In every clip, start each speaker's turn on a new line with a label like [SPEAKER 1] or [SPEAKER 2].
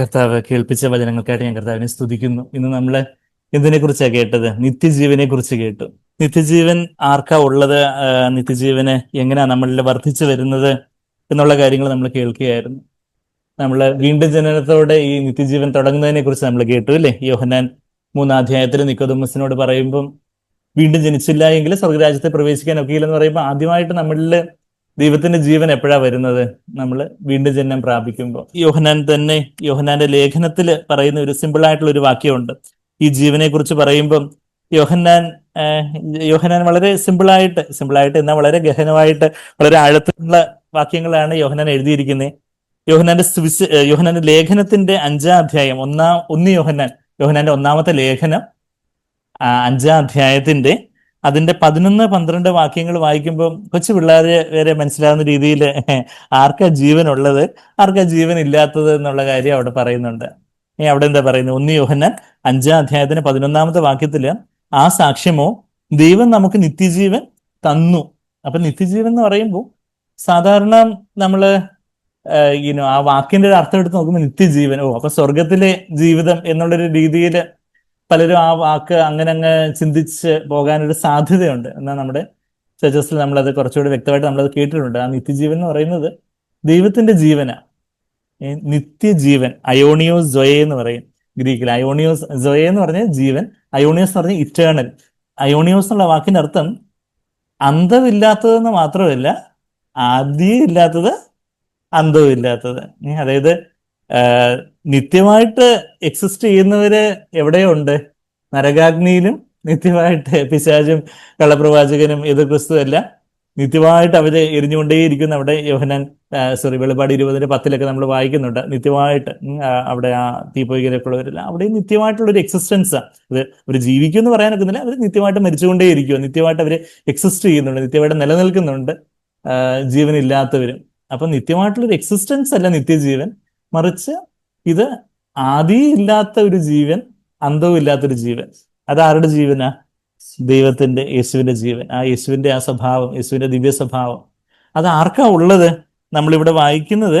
[SPEAKER 1] കർത്താവ് കേൾപ്പിച്ച വചനങ്ങൾക്കായിട്ട് ഞാൻ കർത്താവിനെ സ്തുതിക്കുന്നു ഇന്ന് നമ്മൾ എന്തിനെ കുറിച്ചാണ് കേട്ടത് നിത്യജീവനെ കുറിച്ച് കേട്ടു നിത്യജീവൻ ആർക്കാ ഉള്ളത് നിത്യജീവന് എങ്ങനെയാ നമ്മളിൽ വർദ്ധിച്ചു വരുന്നത് എന്നുള്ള കാര്യങ്ങൾ നമ്മൾ കേൾക്കുകയായിരുന്നു നമ്മൾ വീണ്ടും ജനനത്തോടെ ഈ നിത്യജീവൻ തുടങ്ങുന്നതിനെ കുറിച്ച് നമ്മൾ കേട്ടു അല്ലേ യോഹനാൻ മൂന്നാധ്യായത്തിൽ നിക്കോദമസിനോട് പറയുമ്പം വീണ്ടും ജനിച്ചില്ല എങ്കിൽ സ്വർഗരാജ്യത്തെ പ്രവേശിക്കാൻ ഒക്കെയില്ലെന്ന് പറയുമ്പോൾ ആദ്യമായിട്ട് നമ്മളിൽ ദൈവത്തിന്റെ ജീവൻ എപ്പോഴാ വരുന്നത് നമ്മൾ വീണ്ടും ജന്മം പ്രാപിക്കുമ്പോൾ യോഹനാൻ തന്നെ യോഹനാന്റെ ലേഖനത്തിൽ പറയുന്ന ഒരു സിമ്പിൾ ആയിട്ടുള്ള ഒരു വാക്യമുണ്ട് ഈ ജീവനെ കുറിച്ച് പറയുമ്പം യോഹന്നാൻ യോഹനാൻ വളരെ സിമ്പിളായിട്ട് സിമ്പിളായിട്ട് എന്നാൽ വളരെ ഗഹനമായിട്ട് വളരെ ആഴത്തിലുള്ള വാക്യങ്ങളാണ് യോഹനാൻ എഴുതിയിരിക്കുന്നത് യോഹനാന്റെ സ്വിസ് യോഹനാന്റെ ലേഖനത്തിന്റെ അഞ്ചാം അധ്യായം ഒന്നാം ഒന്ന് യോഹന്നാൻ യോഹനാന്റെ ഒന്നാമത്തെ ലേഖനം അഞ്ചാം അധ്യായത്തിന്റെ അതിന്റെ പതിനൊന്ന് പന്ത്രണ്ട് വാക്യങ്ങൾ വായിക്കുമ്പോൾ കൊച്ചു പിള്ളേരെ വരെ മനസ്സിലാവുന്ന രീതിയിൽ ആർക്കാ ഉള്ളത് ആർക്കാ ജീവൻ ഇല്ലാത്തത് എന്നുള്ള കാര്യം അവിടെ പറയുന്നുണ്ട് അവിടെ എന്താ പറയുന്നത് ഒന്ന് യോഹന്നാൻ അഞ്ചാം അധ്യായത്തിന് പതിനൊന്നാമത്തെ വാക്യത്തില് ആ സാക്ഷ്യമോ ദൈവം നമുക്ക് നിത്യജീവൻ തന്നു അപ്പൊ നിത്യജീവൻ എന്ന് പറയുമ്പോൾ സാധാരണ നമ്മള് ഈനോ ആ വാക്കിന്റെ ഒരു അർത്ഥം എടുത്ത് നോക്കുമ്പോൾ നിത്യജീവൻ ഓ അപ്പൊ സ്വർഗത്തിലെ ജീവിതം എന്നുള്ളൊരു രീതിയിൽ പലരും ആ വാക്ക് അങ്ങനെ അങ്ങ് ചിന്തിച്ച് പോകാനൊരു സാധ്യതയുണ്ട് എന്നാൽ നമ്മുടെ ചർച്ചസിൽ നമ്മളത് കുറച്ചുകൂടി വ്യക്തമായിട്ട് നമ്മളത് കേട്ടിട്ടുണ്ട് ആ നിത്യജീവൻ എന്ന് പറയുന്നത് ദൈവത്തിന്റെ ജീവനാണ് നിത്യജീവൻ അയോണിയോസ് ജൊയെ എന്ന് പറയും ഗ്രീക്കിൽ അയോണിയോസ് ജൊയെ എന്ന് പറഞ്ഞ ജീവൻ അയോണിയോസ് എന്ന് പറഞ്ഞ ഇറ്റേണൽ അയോണിയോസ് എന്നുള്ള വാക്കിന്റെ അർത്ഥം അന്ധമില്ലാത്തതെന്ന് മാത്രമല്ല ആദ്യം ഇല്ലാത്തത് അന്തവും ഇല്ലാത്തത് അതായത് നിത്യമായിട്ട് എക്സിസ്റ്റ് ചെയ്യുന്നവര് എവിടെയുണ്ട് നരകാഗ്നിയിലും നിത്യമായിട്ട് പിശാചും കള്ളപ്രവാചകനും ഏത് ക്രിസ്തുവല്ല നിത്യമായിട്ട് അവര് എരിഞ്ഞുകൊണ്ടേയിരിക്കുന്ന അവിടെ യോഹനാൻ സോറി വെളിപാട് ഇരുപതിന്റെ പത്തിലൊക്കെ നമ്മൾ വായിക്കുന്നുണ്ട് നിത്യമായിട്ട് അവിടെ ആ തീപ്പൊയ്കയിലൊക്കെയുള്ളവരെല്ലാം അവിടെയും നിത്യമായിട്ടുള്ള ഒരു എക്സിസ്റ്റൻസ് അത് അവർ ജീവിക്കും എന്ന് പറയാൻ ഒക്കുന്നില്ല അവർ നിത്യമായിട്ട് മരിച്ചുകൊണ്ടേയിരിക്കുക നിത്യമായിട്ട് അവർ എക്സിസ്റ്റ് ചെയ്യുന്നുണ്ട് നിത്യമായിട്ട് നിലനിൽക്കുന്നുണ്ട് ജീവനില്ലാത്തവരും അപ്പൊ നിത്യമായിട്ടുള്ള ഒരു എക്സിസ്റ്റൻസ് അല്ല നിത്യജീവൻ മറിച്ച് ഇത് ആദിയില്ലാത്ത ഒരു ജീവൻ അന്തവും ഇല്ലാത്തൊരു ജീവൻ അത് ആരുടെ ജീവനാ ദൈവത്തിന്റെ യേശുവിന്റെ ജീവൻ ആ യേശുവിന്റെ ആ സ്വഭാവം യേശുവിന്റെ ദിവ്യ സ്വഭാവം അത് ആർക്കാ ഉള്ളത് നമ്മളിവിടെ വായിക്കുന്നത്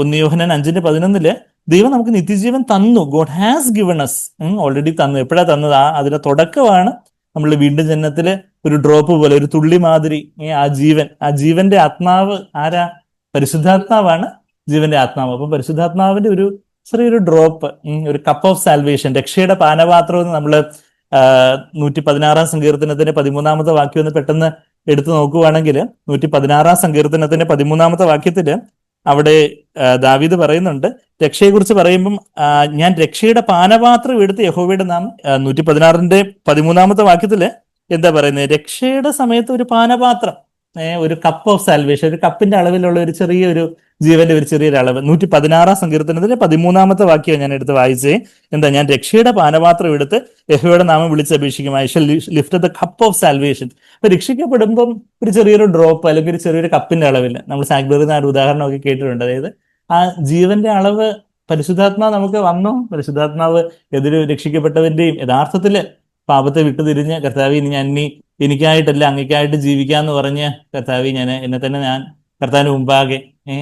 [SPEAKER 1] ഒന്നിയോഹനൻ അഞ്ചിന്റെ പതിനൊന്നില് ദൈവം നമുക്ക് നിത്യജീവൻ തന്നു God has given us already തന്നു എപ്പോഴാ തന്നത് ആ അതിന്റെ തുടക്കമാണ് നമ്മൾ വീണ്ടും ജന്മത്തില് ഒരു ഡ്രോപ്പ് പോലെ ഒരു തുള്ളി മാതിരി ആ ജീവൻ ആ ജീവന്റെ ആത്മാവ് ആരാ പരിശുദ്ധാത്മാവാണ് ജീവന്റെ ആത്മാവ് അപ്പം പരിശുദ്ധാത്മാവിന്റെ ഒരു ചെറിയൊരു ഡ്രോപ്പ് ഒരു കപ്പ് ഓഫ് സാൽവേഷൻ രക്ഷയുടെ പാനപാത്രം എന്ന് നമ്മൾ നൂറ്റി പതിനാറാം സങ്കീർത്തനത്തിന്റെ പതിമൂന്നാമത്തെ വാക്യം ഒന്ന് പെട്ടെന്ന് എടുത്തു നോക്കുവാണെങ്കിൽ നൂറ്റി പതിനാറാം സങ്കീർത്തനത്തിന്റെ പതിമൂന്നാമത്തെ വാക്യത്തില് അവിടെ ദാവീദ് പറയുന്നുണ്ട് രക്ഷയെക്കുറിച്ച് പറയുമ്പം ഞാൻ രക്ഷയുടെ പാനപാത്രം എടുത്ത് യഹോവയുടെ നാം നൂറ്റി പതിനാറിന്റെ പതിമൂന്നാമത്തെ വാക്യത്തില് എന്താ പറയുന്നത് രക്ഷയുടെ സമയത്ത് ഒരു പാനപാത്രം ഒരു കപ്പ് ഓഫ് സാൽവേഷൻ ഒരു കപ്പിന്റെ അളവിലുള്ള ഒരു ചെറിയൊരു ജീവന്റെ ഒരു ചെറിയൊരു അളവ് നൂറ്റി പതിനാറാം സങ്കീർത്തനത്തിന്റെ പതിമൂന്നാമത്തെ വാക്യം ഞാൻ എടുത്ത് വായിച്ചേ എന്താ ഞാൻ രക്ഷയുടെ പാനപാത്രം എടുത്ത് യഹുവയുടെ നാമം അപേക്ഷിക്കും I shall lift the cup of salvation അപ്പൊ രക്ഷിക്കപ്പെടുമ്പം ഒരു ചെറിയൊരു ഡ്രോപ്പ് അല്ലെങ്കിൽ ഒരു ചെറിയൊരു കപ്പിന്റെ അളവില്ല നമ്മൾ സാഗ്ബറിന് ആ ഒരു ഉദാഹരണമൊക്കെ കേട്ടിട്ടുണ്ട് അതായത് ആ ജീവന്റെ അളവ് പരിശുദ്ധാത്മാവ് നമുക്ക് വന്നു പരിശുദ്ധാത്മാവ് എതിര് രക്ഷിക്കപ്പെട്ടവന്റെയും യഥാർത്ഥത്തിൽ പാപത്തെ വിട്ടുതിരിഞ്ഞ് കർത്താവ് ഇനി ഞാൻ ഇനി എനിക്കായിട്ടല്ല അങ്ങേക്കായിട്ട് ജീവിക്കാന്ന് പറഞ്ഞ് കർത്താവ് ഞാൻ എന്നെ തന്നെ ഞാൻ കർത്താവിന് മുമ്പാകെ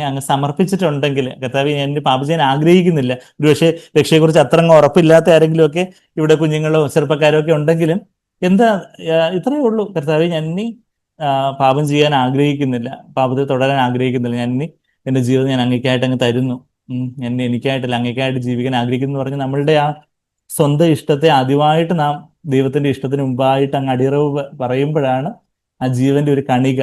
[SPEAKER 1] അങ്ങ് സമർപ്പിച്ചിട്ടുണ്ടെങ്കിൽ കർത്താവ് ഞാൻ എൻ്റെ പാപ ചെയ്യാൻ ആഗ്രഹിക്കുന്നില്ല ഒരുപക്ഷെ രക്ഷയെക്കുറിച്ച് അത്ര അങ്ങ് ഉറപ്പില്ലാത്ത ആരെങ്കിലുമൊക്കെ ഒക്കെ ഇവിടെ കുഞ്ഞുങ്ങളോ ചെറുപ്പക്കാരോ ഒക്കെ ഉണ്ടെങ്കിലും എന്താ ഇത്രയേ ഉള്ളൂ കർത്താവ് ഞാൻ ഇനി പാപം ചെയ്യാൻ ആഗ്രഹിക്കുന്നില്ല പാപത്തെ തുടരാൻ ആഗ്രഹിക്കുന്നില്ല ഞാൻ ഇനി എൻ്റെ ജീവിതം ഞാൻ അങ്ങേക്കായിട്ട് അങ്ങ് തരുന്നു എന്നെ എനിക്കായിട്ടല്ല അങ്ങേക്കായിട്ട് ജീവിക്കാൻ ആഗ്രഹിക്കുന്നു എന്ന് പറഞ്ഞ് നമ്മളുടെ ആ സ്വന്തം ഇഷ്ടത്തെ ആദ്യമായിട്ട് നാം ദൈവത്തിന്റെ ഇഷ്ടത്തിന് മുമ്പായിട്ട് അങ്ങ് അടിയറവ് പറയുമ്പോഴാണ് ആ ജീവന്റെ ഒരു കണിക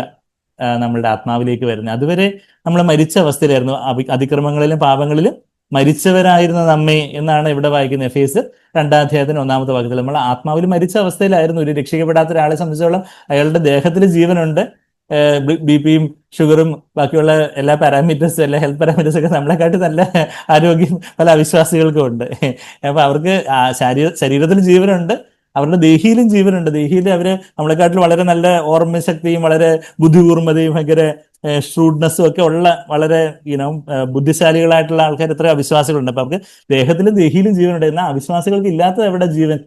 [SPEAKER 1] നമ്മളുടെ ആത്മാവിലേക്ക് വരുന്നത് അതുവരെ നമ്മൾ മരിച്ച അവസ്ഥയിലായിരുന്നു അതിക്രമങ്ങളിലും പാപങ്ങളിലും മരിച്ചവരായിരുന്ന നമ്മെ എന്നാണ് ഇവിടെ വായിക്കുന്ന എഫ് എസ് രണ്ടാം അധ്യായത്തിന് ഒന്നാമത്തെ വാക്യത്തിൽ നമ്മൾ ആത്മാവിൽ മരിച്ച അവസ്ഥയിലായിരുന്നു ഒരു രക്ഷിക്കപ്പെടാത്ത ഒരാളെ സംബന്ധിച്ചോളം അയാളുടെ ദേഹത്തിൽ ജീവനുണ്ട് ബി പിയും ഷുഗറും ബാക്കിയുള്ള എല്ലാ പാരാമീറ്റേഴ്സും എല്ലാ ഹെൽത്ത് പാരാമീറ്റേഴ്സും ഒക്കെ നമ്മളെക്കാട്ടി നല്ല ആരോഗ്യം പല അവിശ്വാസികൾക്കും ഉണ്ട് അപ്പൊ അവർക്ക് ശരീരത്തിൽ ജീവനുണ്ട് അവരുടെ ദേഹിയിലും ജീവനുണ്ട് ദേഹിയിൽ അവര് നമ്മളെക്കാട്ടിൽ വളരെ നല്ല ഓർമ്മശക്തിയും വളരെ ബുദ്ധിപൂർമ്മതയും ഭയങ്കര ഷ്രൂഡ്നെസ്സും ഒക്കെ ഉള്ള വളരെ ഇനം ബുദ്ധിശാലികളായിട്ടുള്ള ആൾക്കാർ എത്ര അവിശ്വാസികളുണ്ട് അപ്പൊ അവർക്ക് ദേഹത്തിലും ദേഹിയിലും ജീവനുണ്ട് എന്നാൽ അവിശ്വാസികൾക്ക് ഇല്ലാത്ത എവിടെ ജീവൻ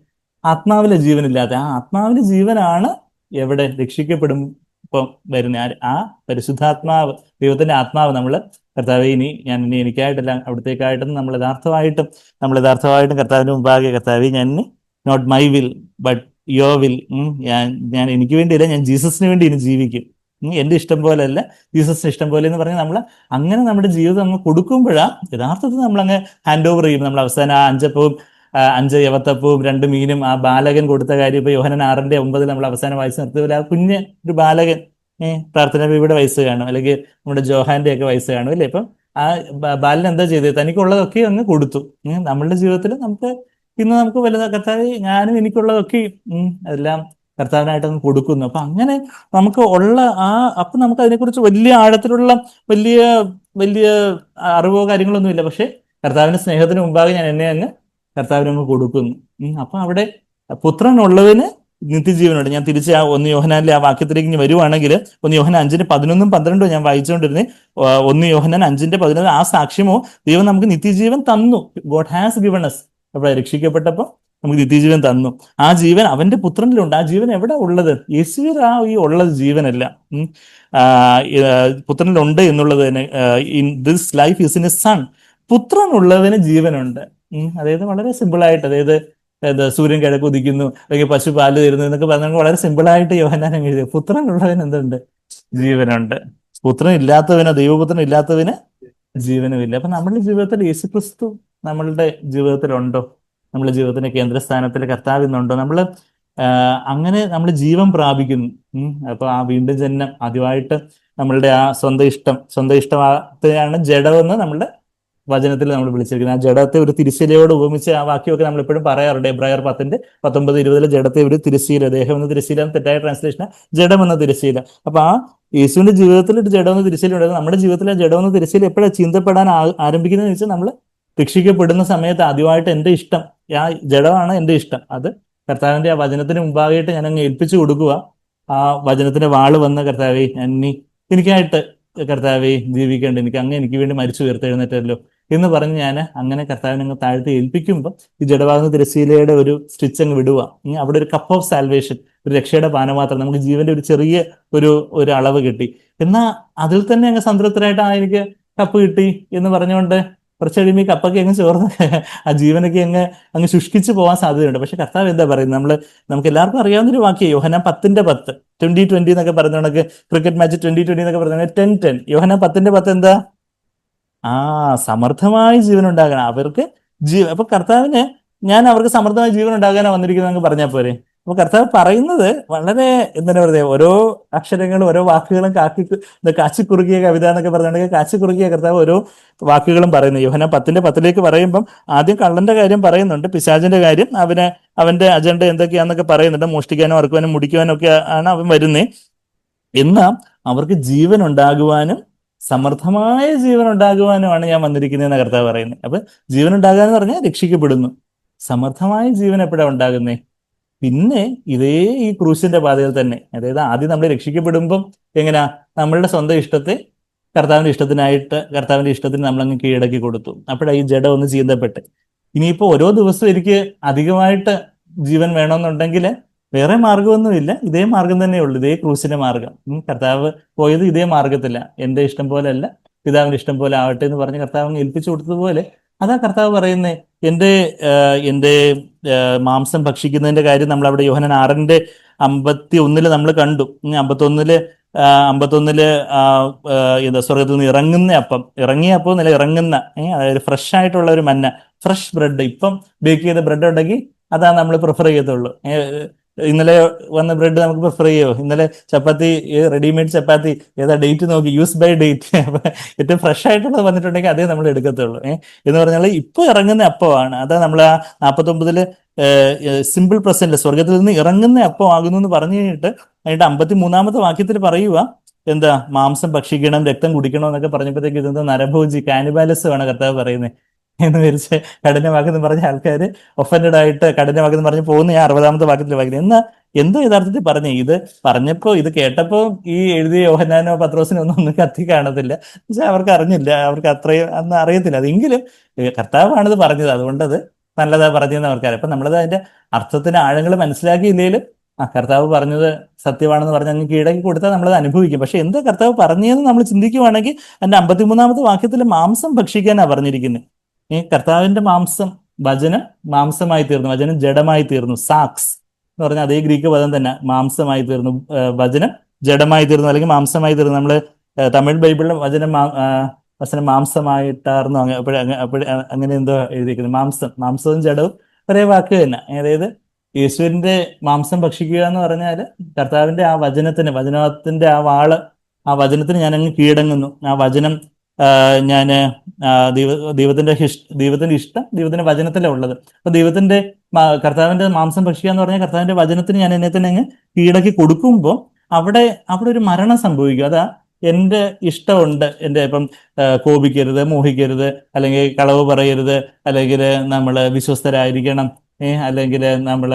[SPEAKER 1] ആത്മാവിലെ ജീവനില്ലാത്ത ആ ആത്മാവിലെ ജീവനാണ് എവിടെ രക്ഷിക്കപ്പെടും ഇപ്പം വരുന്ന ആ പരിശുദ്ധാത്മാവ് ദൈവത്തിന്റെ ആത്മാവ് നമ്മൾ കർത്താവ് ഇനി ഞാൻ ഇനി എനിക്കായിട്ടല്ല അവിടത്തേക്കായിട്ടും നമ്മൾ യഥാർത്ഥമായിട്ടും നമ്മൾ യഥാർത്ഥമായിട്ടും കർത്താവിന്റെ മുമ്പാകെ കർത്താവ് ഞാൻ not my will but your will ഞാൻ ഞാൻ എനിക്ക് വേണ്ടിയില്ല ഞാൻ ജീസസിന് വേണ്ടി ഇനി ജീവിക്കും എന്റെ ഇഷ്ടം പോലെ അല്ല ജീസസിന് ഇഷ്ടം പോലെ എന്ന് പറഞ്ഞ് നമ്മൾ അങ്ങനെ നമ്മുടെ ജീവിതം അങ്ങ് കൊടുക്കുമ്പോഴാണ് യഥാർത്ഥത്തിൽ നമ്മൾ അങ്ങ് ഹാൻഡ് ഓവർ ചെയ്യും നമ്മൾ അവസാനം ആ അഞ്ചപ്പവും അഞ്ച് യവത്തപ്പവും രണ്ട് മീനും ആ ബാലകൻ കൊടുത്ത കാര്യം ഇപ്പൊ യോഹനൻ ആറിന്റെ ഒമ്പതിൽ നമ്മൾ അവസാനം വയസ്സ് നിർത്തിയതിൽ ആ കുഞ്ഞ് ഒരു ബാലകൻ പ്രാർത്ഥന ഇവിടെ വയസ്സ് കാണും അല്ലെങ്കിൽ നമ്മുടെ ജോഹാന്റെ ഒക്കെ വയസ്സ് കാണും അല്ലേ ഇപ്പം ആ ബാലൻ എന്താ ചെയ്തത് തനിക്കുള്ളതൊക്കെ അങ്ങ് കൊടുത്തു നമ്മളുടെ ജീവിതത്തിൽ നമുക്ക് ഇന്ന് നമുക്ക് വലുത് കർത്താവ് ഞാനും എനിക്കുള്ളതൊക്കെ എല്ലാം കർത്താവിനായിട്ട് അങ്ങ് കൊടുക്കുന്നു അപ്പൊ അങ്ങനെ നമുക്ക് ഉള്ള ആ അപ്പൊ നമുക്ക് അതിനെക്കുറിച്ച് വലിയ ആഴത്തിലുള്ള വലിയ വലിയ അറിവോ കാര്യങ്ങളൊന്നും ഇല്ല പക്ഷെ കർത്താവിന്റെ സ്നേഹത്തിന് മുമ്പാകെ ഞാൻ എന്നെ അങ്ങ് കർത്താവിന് അങ്ങ് കൊടുക്കുന്നു അപ്പൊ അവിടെ പുത്രനുള്ളവന് നിത്യജീവനുണ്ട് ഞാൻ തിരിച്ച് ആ ഒന്ന് യോഹനാനിലെ ആ വാക്യത്തിലേക്ക് ഇനി വരുവാണെങ്കിൽ ഒന്ന് യോഹന അഞ്ചിന്റെ പതിനൊന്നും പന്ത്രണ്ടും ഞാൻ വായിച്ചുകൊണ്ടിരുന്നേ ഒന്ന് യോഹനാൻ അഞ്ചിന്റെ പതിനൊന്ന് ആ സാക്ഷ്യമോ ദൈവം നമുക്ക് നിത്യജീവൻ തന്നു ഗോഡ് ഹാസ് ഗിവൺ എസ് അപ്പോൾ രക്ഷിക്കപ്പെട്ടപ്പോൾ നമുക്ക് നിത്യജീവൻ തന്നു ആ ജീവൻ അവന്റെ പുത്രനിലുണ്ട് ആ ജീവൻ എവിടെ ഉള്ളത് യേശുവിൽ ആ ഈ ഉള്ളത് ജീവനല്ല പുത്രനിലുണ്ട് എന്നുള്ളത് തന്നെ in this life is in a son പുത്രനുള്ളതിന് ജീവനുണ്ട് അതായത് വളരെ സിമ്പിളായിട്ട് അതായത് എന്താ സൂര്യൻ കിഴക്ക് ഉദിക്കുന്നു അല്ലെങ്കിൽ പശു പാല് തരുന്നു എന്നൊക്കെ പറഞ്ഞാൽ വളരെ സിമ്പിളായിട്ട് യോഹനാൻ എഴുതിയ പുത്രനുള്ളതിന് എന്തുണ്ട് ജീവനുണ്ട് പുത്രൻ ഇല്ലാത്തവന് ദൈവപുത്രൻ ഇല്ലാത്തവന് ജീവനുമില്ല അപ്പൊ നമ്മുടെ ജീവിതത്തിൽ യേശുക്രിസ്തു നമ്മളുടെ ജീവിതത്തിലുണ്ടോ നമ്മുടെ ജീവിതത്തിന്റെ കേന്ദ്രസ്ഥാനത്തിൽ കർത്താവ് ഇന്നുണ്ടോ നമ്മൾ അങ്ങനെ നമ്മൾ ജീവൻ പ്രാപിക്കുന്നു അപ്പൊ ആ വീണ്ടും ജനനം ആദ്യമായിട്ട് നമ്മളുടെ ആ സ്വന്തം ഇഷ്ടം സ്വന്തം ഇഷ്ടമാണ് ജഡമെന്ന് നമ്മളുടെ വചനത്തിൽ നമ്മൾ വിളിച്ചിരിക്കുന്നത് ആ ജഡത്തെ ഒരു തിരിശീലയോട് ഉപമിച്ച് ആ വാക്യമൊക്കെ നമ്മൾ എപ്പോഴും പറയാറുണ്ട് എബ്രായർ പത്തിന്റെ പത്തൊമ്പത് ഇരുപതിലെ ജഡത്തെ ഒരു തിരിശീല ദേഹം എന്ന തിരിശീല തെറ്റായ ട്രാൻസ്ലേഷൻ ജഡം എന്ന തിരിശീല അപ്പൊ ആ യേശുവിന്റെ ജീവിതത്തിൽ ഒരു ജഡം എന്ന തിരശീല ഉണ്ടായിരുന്നു നമ്മുടെ ജീവിതത്തിൽ ആ ജഡം എന്ന തിരിശീല എപ്പോഴാണ് ചിന്തപ്പെടാൻ ആരംഭിക്കുന്നത് വെച്ചാൽ നമ്മൾ ശിക്ഷിക്കപ്പെടുന്ന സമയത്ത് ആദ്യമായിട്ട് എൻ്റെ ഇഷ്ടം ആ ജഡമാണ് എൻ്റെ ഇഷ്ടം അത് കർത്താവിന്റെ ആ വചനത്തിന് മുമ്പാകെയിട്ട് ഞാൻ അങ്ങ് ഏൽപ്പിച്ചു കൊടുക്കുക ആ വചനത്തിന്റെ വാള് വന്ന കർത്താവേ അന്നി എനിക്കായിട്ട് കർത്താവേ ജീവിക്കേണ്ട എനിക്ക് അങ്ങ് എനിക്ക് വേണ്ടി മരിച്ചു ഉയർത്തെഴുന്നേറ്റല്ലോ എന്ന് പറഞ്ഞ് ഞാൻ അങ്ങനെ കർത്താവിനെ അങ്ങ് താഴ്ത്തി ഏൽപ്പിക്കുമ്പോൾ ഈ ജഡവാകുന്ന തിരശീലയുടെ ഒരു സ്റ്റിച്ച് അങ്ങ് വിടുക അവിടെ ഒരു കപ്പ് ഓഫ് സാൽവേഷൻ ഒരു രക്ഷയുടെ മാത്രം നമുക്ക് ജീവന്റെ ഒരു ചെറിയ ഒരു ഒരു അളവ് കിട്ടി എന്നാൽ അതിൽ തന്നെ അങ്ങ് സംതൃപ്തരായിട്ട് ആ എനിക്ക് കപ്പ് കിട്ടി എന്ന് പറഞ്ഞുകൊണ്ട് കുറച്ച് കഴിയുമ്പോൾ കപ്പൊക്കെ അങ്ങ് ചോർന്ന് ആ ജീവനൊക്കെ അങ്ങ് അങ്ങ് ശുഷ്കിച്ചു പോകാൻ സാധ്യതയുണ്ട് പക്ഷെ കർത്താവ് എന്താ പറയുന്നത് നമ്മൾ നമുക്ക് എല്ലാവർക്കും അറിയാവുന്നൊരു വാക്യം യോഹന പത്തിന്റെ പത്ത് ട്വന്റി ട്വന്റി എന്നൊക്കെ പറഞ്ഞു കണക്ക് ക്രിക്കറ്റ് മാച്ച് ട്വന്റി ട്വന്റി എന്നൊക്കെ പറഞ്ഞ ടെൻ ടെൻ യോഹന പത്തിന്റെ പത്ത് എന്താ ആ സമർത്ഥമായ ജീവൻ ഉണ്ടാകണം അവർക്ക് ജീവ അപ്പൊ കർത്താവിന് ഞാൻ അവർക്ക് സമർത്ഥമായ ജീവൻ ഉണ്ടാകാനാണ് വന്നിരിക്കുന്നത് പറഞ്ഞാൽ പോരെ അപ്പൊ കർത്താവ് പറയുന്നത് വളരെ എന്താ പറയുക ഓരോ അക്ഷരങ്ങളും ഓരോ വാക്കുകളും കാക്കി കാച്ചി കുറുകിയ കവിത എന്നൊക്കെ പറഞ്ഞിട്ടുണ്ടെങ്കിൽ കാച്ചി കുറുകിയ കർത്താവ് ഓരോ വാക്കുകളും പറയുന്നു യോഹന പത്തിന്റെ പത്തിലേക്ക് പറയുമ്പം ആദ്യം കള്ളന്റെ കാര്യം പറയുന്നുണ്ട് പിശാചിന്റെ കാര്യം അവനെ അവന്റെ അജണ്ട എന്തൊക്കെയാന്നൊക്കെ പറയുന്നുണ്ട് മോഷ്ടിക്കാനും അറക്കുവാനും മുടിക്കുവാനും ഒക്കെ ആണ് അവൻ വരുന്നത് എന്നാ അവർക്ക് ജീവൻ ഉണ്ടാകുവാനും സമർത്ഥമായ ജീവൻ ഉണ്ടാകുവാനുമാണ് ഞാൻ വന്നിരിക്കുന്നതെന്ന് കർത്താവ് പറയുന്നത് അപ്പൊ ജീവൻ ഉണ്ടാകാന്ന് പറഞ്ഞാൽ രക്ഷിക്കപ്പെടുന്നു സമർത്ഥമായ ജീവൻ എപ്പോഴാണ് ഉണ്ടാകുന്നേ പിന്നെ ഇതേ ഈ ക്രൂശിന്റെ പാതയിൽ തന്നെ അതായത് ആദ്യം നമ്മൾ രക്ഷിക്കപ്പെടുമ്പം എങ്ങനെയാ നമ്മളുടെ സ്വന്തം ഇഷ്ടത്തെ കർത്താവിന്റെ ഇഷ്ടത്തിനായിട്ട് കർത്താവിന്റെ ഇഷ്ടത്തിന് നമ്മളങ്ങ് കീഴടക്കി കൊടുത്തു അപ്പോഴാണ് ഈ ജഡം ഒന്ന് ചീന്തപ്പെട്ട് ഇനിയിപ്പോൾ ഓരോ ദിവസവും എനിക്ക് അധികമായിട്ട് ജീവൻ വേണമെന്നുണ്ടെങ്കിൽ വേറെ മാർഗമൊന്നുമില്ല ഇതേ മാർഗം ഉള്ളൂ ഇതേ ക്രൂസിന്റെ മാർഗം കർത്താവ് പോയത് ഇതേ മാർഗത്തില്ല എൻ്റെ ഇഷ്ടം പോലെ അല്ല പിതാവിന്റെ ഇഷ്ടം പോലെ ആവട്ടെ എന്ന് പറഞ്ഞ് കർത്താവ് ഏൽപ്പിച്ചു കൊടുത്തതുപോലെ അതാ കർത്താവ് പറയുന്നേ എൻ്റെ എൻ്റെ മാംസം ഭക്ഷിക്കുന്നതിന്റെ കാര്യം നമ്മൾ അവിടെ യോഹനൻ ആറിന്റെ അമ്പത്തി ഒന്നില് നമ്മൾ കണ്ടു അമ്പത്തൊന്നില് അമ്പത്തൊന്നില് എന്താ സ്വർഗത്തിൽ നിന്ന് ഇറങ്ങുന്ന അപ്പം ഇറങ്ങിയ അപ്പം നില ഇറങ്ങുന്ന അതായത് ഫ്രഷ് ആയിട്ടുള്ള ഒരു മന്ന ഫ്രഷ് ബ്രെഡ് ഇപ്പം ബേക്ക് ചെയ്ത ബ്രെഡ് ഉണ്ടെങ്കിൽ അതാണ് നമ്മൾ പ്രിഫർ ചെയ്യത്തുള്ളൂ ഇന്നലെ വന്ന ബ്രെഡ് നമുക്ക് പ്രിഫർ ചെയ്യോ ഇന്നലെ ചപ്പാത്തി റെഡിമെയ്ഡ് ചപ്പാത്തി ഏതാ ഡേറ്റ് നോക്കി യൂസ് ബൈ ഡേറ്റ് ഏറ്റവും ഫ്രഷ് ആയിട്ടുള്ളത് വന്നിട്ടുണ്ടെങ്കിൽ അതേ നമ്മൾ എടുക്കത്തുള്ളൂ എന്ന് പറഞ്ഞാൽ ഇപ്പൊ ഇറങ്ങുന്ന അപ്പമാണ് അതാ നമ്മൾ ആ നാൽപ്പത്തൊമ്പതില് സിമ്പിൾ പ്രസന്റ് സ്വർഗത്തിൽ നിന്ന് ഇറങ്ങുന്ന അപ്പം ആകുന്നു എന്ന് പറഞ്ഞു കഴിഞ്ഞിട്ട് അതിന്റെ അമ്പത്തി മൂന്നാമത്തെ വാക്യത്തിൽ പറയുക എന്താ മാംസം ഭക്ഷിക്കണം രക്തം കുടിക്കണം എന്നൊക്കെ പറഞ്ഞപ്പോഴത്തേക്ക് ഇതെന്താ നരഭോജി കാനിബാലസ് വേണം കർത്താവ് പറയുന്നത് എന്ന് വിളിച്ച് കഠിന പറഞ്ഞ ആൾക്കാർ ഒഫൻഡഡ് ആയിട്ട് കഠിന പറഞ്ഞ് പോകുന്ന ഞാൻ അറുപതാമത്തെ വാക്യത്തിൽ വായിക്കുന്നത് എന്നാ എന്തോ യഥാർത്ഥത്തിൽ പറഞ്ഞു ഇത് പറഞ്ഞപ്പോ ഇത് കേട്ടപ്പോ ഈ എഴുതിയ യോഹനാനോ പത്രോസിനോ ഒന്നും ഒന്നും കത്തി കാണത്തില്ല പക്ഷെ അവർക്ക് അറിഞ്ഞില്ല അവർക്ക് അത്രയും അന്ന് അറിയത്തില്ല അതെങ്കിലും കർത്താവാണിത് പറഞ്ഞത് അത് നല്ലതാ പറഞ്ഞതെന്ന് അവർക്കറിയാം അപ്പൊ നമ്മളത് അതിന്റെ അർത്ഥത്തിന് ആഴങ്ങൾ മനസ്സിലാക്കിയില്ലെങ്കിലും ആ കർത്താവ് പറഞ്ഞത് സത്യമാണെന്ന് പറഞ്ഞ് അങ്ങ് കീഴടക്കി കൊടുത്താൽ നമ്മളത് അനുഭവിക്കും പക്ഷെ എന്താ കർത്താവ് പറഞ്ഞതെന്ന് നമ്മൾ ചിന്തിക്കുവാണെങ്കിൽ അതിന്റെ അമ്പത്തിമൂന്നാമത്തെ വാക്യത്തിൽ മാംസം ഭക്ഷിക്കാനാണ് പറഞ്ഞിരിക്കുന്നത് ഈ കർത്താവിന്റെ മാംസം വചനം മാംസമായി തീർന്നു വചനം ജഡമായി തീർന്നു സാക്സ് എന്ന് പറഞ്ഞാൽ അതേ ഗ്രീക്ക് പദം തന്നെ മാംസമായി തീർന്നു വചനം ജഡമായി തീർന്നു അല്ലെങ്കിൽ മാംസമായി തീർന്നു നമ്മള് തമിഴ് ബൈബിളിലെ വചനം വചനം മാംസമായിട്ടായിരുന്നു അങ്ങനെ എന്തോ എഴുതിയിരിക്കുന്നത് മാംസം മാംസവും ജഡവും ഒരേ വാക്ക് തന്നെ അതായത് യേശുവിന്റെ മാംസം ഭക്ഷിക്കുക എന്ന് പറഞ്ഞാൽ കർത്താവിന്റെ ആ വചനത്തിന് വചനത്തിന്റെ ആ വാള് ആ വചനത്തിന് ഞാൻ അങ്ങ് കീഴടങ്ങുന്നു ആ വചനം ഞാൻ ദൈവ ദൈവത്തിന്റെ ഹിഷ് ദൈവത്തിന്റെ ഇഷ്ടം ദൈവത്തിന്റെ വചനത്തിലെ ഉള്ളത് അപ്പൊ ദൈവത്തിന്റെ കർത്താവിന്റെ മാംസം ഭക്ഷിക്കുക എന്ന് പറഞ്ഞാൽ കർത്താവിന്റെ വചനത്തിന് ഞാൻ എന്നെ തന്നെ അങ്ങ് കീഴടക്കി കൊടുക്കുമ്പോൾ അവിടെ അവിടെ ഒരു മരണം സംഭവിക്കും അതാ എൻ്റെ ഇഷ്ടമുണ്ട് എൻ്റെ ഇപ്പം കോപിക്കരുത് മോഹിക്കരുത് അല്ലെങ്കിൽ കളവ് പറയരുത് അല്ലെങ്കിൽ നമ്മൾ വിശ്വസ്തരായിരിക്കണം ഏ അല്ലെങ്കിൽ നമ്മൾ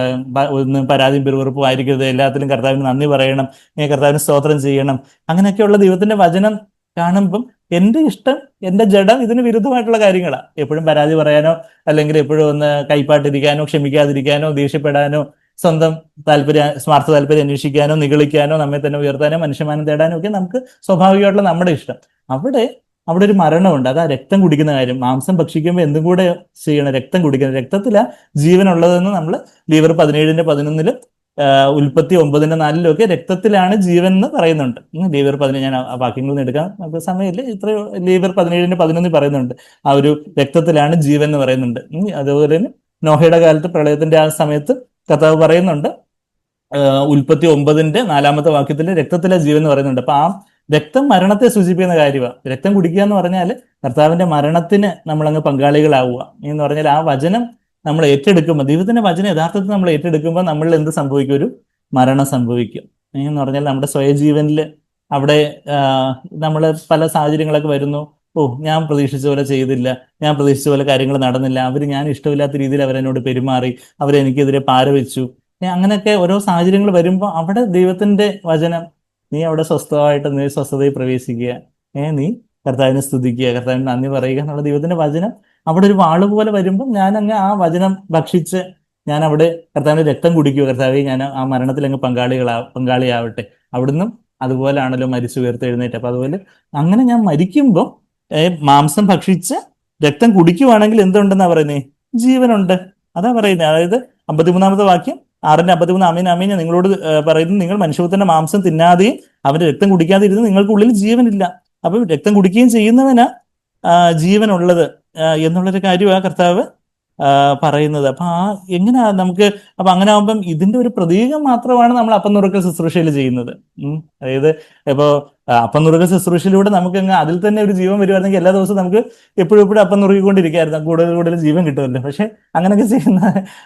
[SPEAKER 1] ഒന്നും പരാതിയും പെരുവെറുപ്പും ആയിരിക്കരുത് എല്ലാത്തിലും കർത്താവിന് നന്ദി പറയണം ഏ കർത്താവിന് സ്തോത്രം ചെയ്യണം അങ്ങനെയൊക്കെയുള്ള ദൈവത്തിന്റെ വചനം കാണുമ്പം എന്റെ ഇഷ്ടം എന്റെ ജഡം ഇതിന് വിരുദ്ധമായിട്ടുള്ള കാര്യങ്ങളാണ് എപ്പോഴും പരാതി പറയാനോ അല്ലെങ്കിൽ എപ്പോഴും ഒന്ന് കൈപ്പാട്ടിരിക്കാനോ ക്ഷമിക്കാതിരിക്കാനോ ദേഷ്യപ്പെടാനോ സ്വന്തം താല്പര്യ സ്മാർത്ഥ താല്പര്യം അന്വേഷിക്കാനോ നിഗളിക്കാനോ നമ്മെ തന്നെ ഉയർത്താനോ മനുഷ്യമാനം തേടാനോ ഒക്കെ നമുക്ക് സ്വാഭാവികമായിട്ടുള്ള നമ്മുടെ ഇഷ്ടം അവിടെ അവിടെ ഒരു മരണമുണ്ട് അതാ രക്തം കുടിക്കുന്ന കാര്യം മാംസം ഭക്ഷിക്കുമ്പോൾ എന്തും കൂടെ ചെയ്യണം രക്തം കുടിക്കണം രക്തത്തിലാണ് ജീവനുള്ളതെന്ന് നമ്മൾ ലീവർ പതിനേഴിന്റെ പതിനൊന്നിലും ഉൽപ്പത്തി ഒമ്പതിന്റെ നാലിലൊക്കെ രക്തത്തിലാണ് ജീവൻ എന്ന് പറയുന്നുണ്ട് ലീവർ പതിനേഴ് ഞാൻ വാക്യങ്ങളിൽ നിന്ന് എടുക്കാൻ നമുക്ക് സമയമില്ല ഇത്രയോ ലീവർ പതിനേഴിന്റെ പതിനൊന്നിൽ പറയുന്നുണ്ട് ആ ഒരു രക്തത്തിലാണ് ജീവൻ എന്ന് പറയുന്നുണ്ട് അതുപോലെ തന്നെ നോഹയുടെ കാലത്ത് പ്രളയത്തിന്റെ ആ സമയത്ത് കഥാവ് പറയുന്നുണ്ട് ഉൽപ്പത്തി ഒമ്പതിന്റെ നാലാമത്തെ വാക്യത്തിൽ രക്തത്തിലെ ജീവൻ എന്ന് പറയുന്നുണ്ട് അപ്പൊ ആ രക്തം മരണത്തെ സൂചിപ്പിക്കുന്ന കാര്യമാണ് രക്തം കുടിക്കുക എന്ന് പറഞ്ഞാൽ കർത്താവിന്റെ മരണത്തിന് നമ്മളങ്ങ് പങ്കാളികളാവുക എന്ന് പറഞ്ഞാൽ ആ വചനം നമ്മൾ ഏറ്റെടുക്കുമ്പോൾ ദൈവത്തിന്റെ വചനം യഥാർത്ഥത്തിൽ നമ്മൾ ഏറ്റെടുക്കുമ്പോൾ നമ്മളിൽ എന്ത് സംഭവിക്കും ഒരു മരണം സംഭവിക്കും എന്ന് പറഞ്ഞാൽ നമ്മുടെ സ്വയജീവനിൽ അവിടെ നമ്മൾ പല സാഹചര്യങ്ങളൊക്കെ വരുന്നു ഓ ഞാൻ പ്രതീക്ഷിച്ച പോലെ ചെയ്തില്ല ഞാൻ പ്രതീക്ഷിച്ച പോലെ കാര്യങ്ങൾ നടന്നില്ല അവർ ഞാൻ ഇഷ്ടമില്ലാത്ത രീതിയിൽ അവരെന്നോട് പെരുമാറി അവരെനിക്കെതിരെ പാരവെച്ചു അങ്ങനെയൊക്കെ ഓരോ സാഹചര്യങ്ങൾ വരുമ്പോൾ അവിടെ ദൈവത്തിന്റെ വചനം നീ അവിടെ സ്വസ്ഥമായിട്ട് നീ സ്വസ്ഥതയിൽ പ്രവേശിക്കുക ഏ നീ കർത്താവിനെ സ്തുതിക്കുക കർത്താവിന് നന്ദി പറയുക എന്നുള്ള ദൈവത്തിന്റെ വചനം അവിടെ ഒരു വാള് പോലെ വരുമ്പോൾ ഞാൻ അങ്ങ് ആ വചനം ഭക്ഷിച്ച് ഞാൻ അവിടെ കർത്താവിന്റെ രക്തം കുടിക്കുക കർത്താവ് ഞാൻ ആ മരണത്തിൽ അങ്ങ് പങ്കാളികളാ പങ്കാളിയാവട്ടെ അവിടുന്ന് അതുപോലാണല്ലോ മരിച്ചു ഉയർത്തെഴുന്നേറ്റ് അപ്പൊ അതുപോലെ അങ്ങനെ ഞാൻ മരിക്കുമ്പോൾ മാംസം ഭക്ഷിച്ച് രക്തം കുടിക്കുവാണെങ്കിൽ എന്തുണ്ടെന്നാ പറയുന്നേ ജീവനുണ്ട് അതാ പറയുന്നത് അതായത് അമ്പത്തിമൂന്നാമത്തെ വാക്യം ആറിന്റെ അമ്പത്തിമൂന്ന് അമീൻ അമീൻ നിങ്ങളോട് പറയുന്നത് നിങ്ങൾ മനുഷ്യപുത്രന്റെ മാംസം തിന്നാതെയും അവന്റെ രക്തം കുടിക്കാതെ ഇരുന്ന് നിങ്ങൾക്കുള്ളിൽ ജീവനില്ല അപ്പൊ രക്തം കുടിക്കുകയും ചെയ്യുന്നവനാ ജീവനുള്ളത് എന്നുള്ളൊരു കാര്യമാണ് കർത്താവ് പറയുന്നത് അപ്പൊ ആ എങ്ങനെയാ നമുക്ക് അപ്പൊ അങ്ങനെ ആകുമ്പം ഇതിന്റെ ഒരു പ്രതീകം മാത്രമാണ് നമ്മൾ അപ്പനുറുക്കൽ ശുശ്രൂഷയിൽ ചെയ്യുന്നത് അതായത് ഇപ്പോ അപ്പനുറുക്കൽ ശുശ്രൂഷയിലൂടെ നമുക്ക് അങ്ങ് അതിൽ തന്നെ ഒരു ജീവൻ വരുവായിരുന്നെങ്കിൽ എല്ലാ ദിവസവും നമുക്ക് എപ്പോഴും എപ്പോഴും അപ്പനുറുക്കിക്കൊണ്ടിരിക്കായിരുന്നു കൂടുതൽ കൂടുതൽ ജീവൻ കിട്ടുമല്ലോ പക്ഷെ അങ്ങനെയൊക്കെ ചെയ്യുന്ന